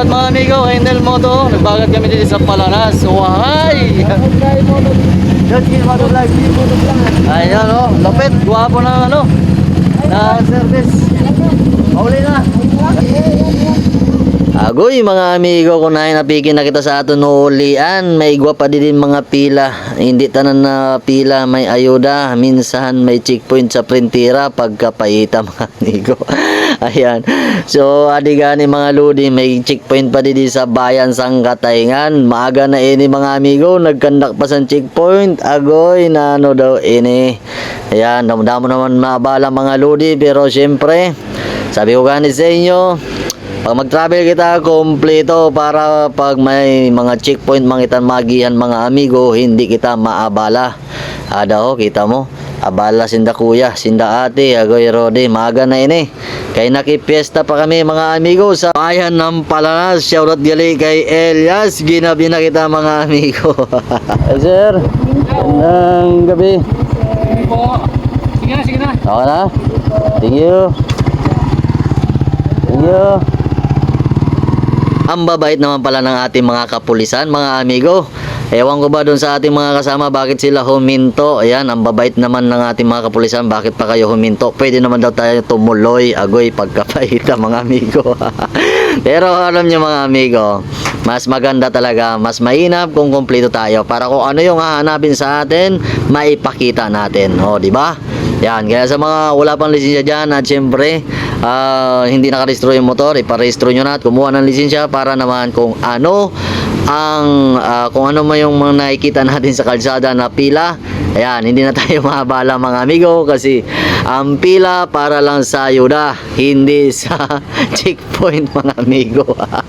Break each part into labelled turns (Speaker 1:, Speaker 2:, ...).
Speaker 1: Shoutout mga amigo, Endel Moto. Nagbagat kami dito sa Palanas. Hi! Ayan o, lapit. Guwapo na ano. Na service. Mauli na. Agoy mga amigo, kung nahin napigin na kita sa aton nuulian, may igwa pa din mga pila. Hindi tanan na pila may ayuda, minsan may checkpoint sa printira pagkapaita mga amigo. Ayan. So, adi gani mga ludi, may checkpoint pa din sa bayan sang Katayngan. Maaga na ini mga amigo, nagkandak pa sa checkpoint. Agoy na ano daw ini. Ayan, damo naman maabala mga ludi, pero syempre, sabi ko gani sa inyo, pag mag-travel kita, kompleto para pag may mga checkpoint mangitan magihan mga amigo, hindi kita maabala. Ada ho, kita mo. Abala sinda kuya, sinda ate, agoy rode, maga na ini. Kay nakipiesta pa kami mga amigo sa bayan ng Palanas. Shoutout gali kay Elias. Ginabi na kita mga amigo. hey, sir, magandang gabi.
Speaker 2: po. Sige na, sige na.
Speaker 1: Okay na? Thank you. Thank you. Ang babait naman pala ng ating mga kapulisan, mga amigo. Ewan ko ba doon sa ating mga kasama bakit sila huminto. Ayan, ang babait naman ng ating mga kapulisan, bakit pa kayo huminto? Pwede naman daw tayo tumuloy, agoy, pagkapaita mga amigo. Pero alam niyo mga amigo, mas maganda talaga, mas mainam kung kumpleto tayo para kung ano yung hahanapin sa atin, maipakita natin. O, di ba? Yan, kaya sa mga wala pang lisensya dyan at syempre ah, hindi nakarehistro yung motor, iparehistro nyo na at kumuha ng lisensya para naman kung ano ang ah, kung ano man yung mga nakikita natin sa kalsada na pila. Ayan, hindi na tayo maabala mga amigo kasi ang pila para lang sa ayuda hindi sa checkpoint mga amigo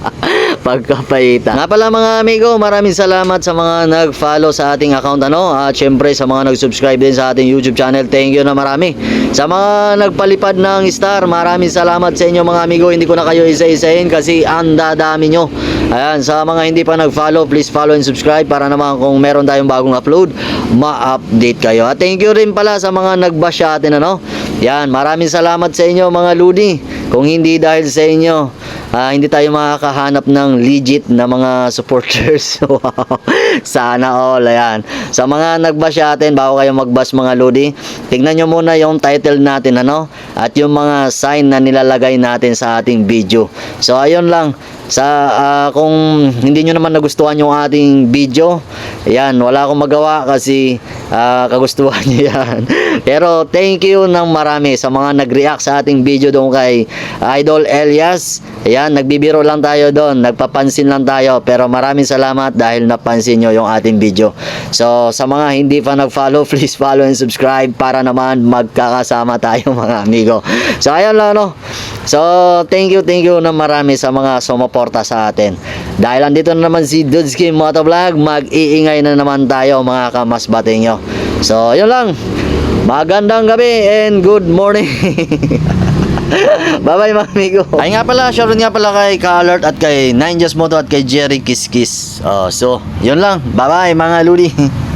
Speaker 1: pagkapaita. Nga pala mga amigo maraming salamat sa mga nag-follow sa ating account ano? At syempre sa mga nag-subscribe din sa ating YouTube channel thank you na marami. Sa mga nagpalipad ng star maraming salamat sa inyo mga amigo. Hindi ko na kayo isa-isahin kasi ang dadami nyo. Ayan sa mga hindi pa nag-follow please follow and subscribe para naman kung meron tayong bagong upload ma-update kayo. At thank you rin pala sa mga nag-bash atin ano? Yan maraming salamat sa inyo mga ludi. Kung hindi dahil sa inyo ah, hindi tayo makakahanap ng legit na mga supporters. wow. Sana all. Ayan. Sa mga nagbash atin, bago kayo magbash mga lodi, tignan nyo muna yung title natin, ano? At yung mga sign na nilalagay natin sa ating video. So, ayun lang. Sa ah, kung hindi nyo naman nagustuhan yung ating video, ayan, wala akong magawa kasi ah, kagustuhan nyo yan. Pero thank you ng marami sa mga nag-react sa ating video doon kay Idol Elias. Ayan, nagbibiro lang tayo doon, nagpapansin lang tayo. Pero maraming salamat dahil napansin nyo yung ating video. So, sa mga hindi pa nag-follow, please follow and subscribe para naman magkakasama tayo mga amigo. So, ayun lang, no? So, thank you, thank you na marami sa mga sumuporta sa atin. Dahil andito na naman si Dudski Motovlog, mag-iingay na naman tayo mga kamasbate nyo. So, yun lang. Magandang gabi and good morning. Bye-bye mga amigo. Ay nga pala, shoutout nga pala kay Ka-Alert at kay Ninjas Moto at kay Jerry Kiskis. Oh, so, yun lang. Bye-bye mga ludi.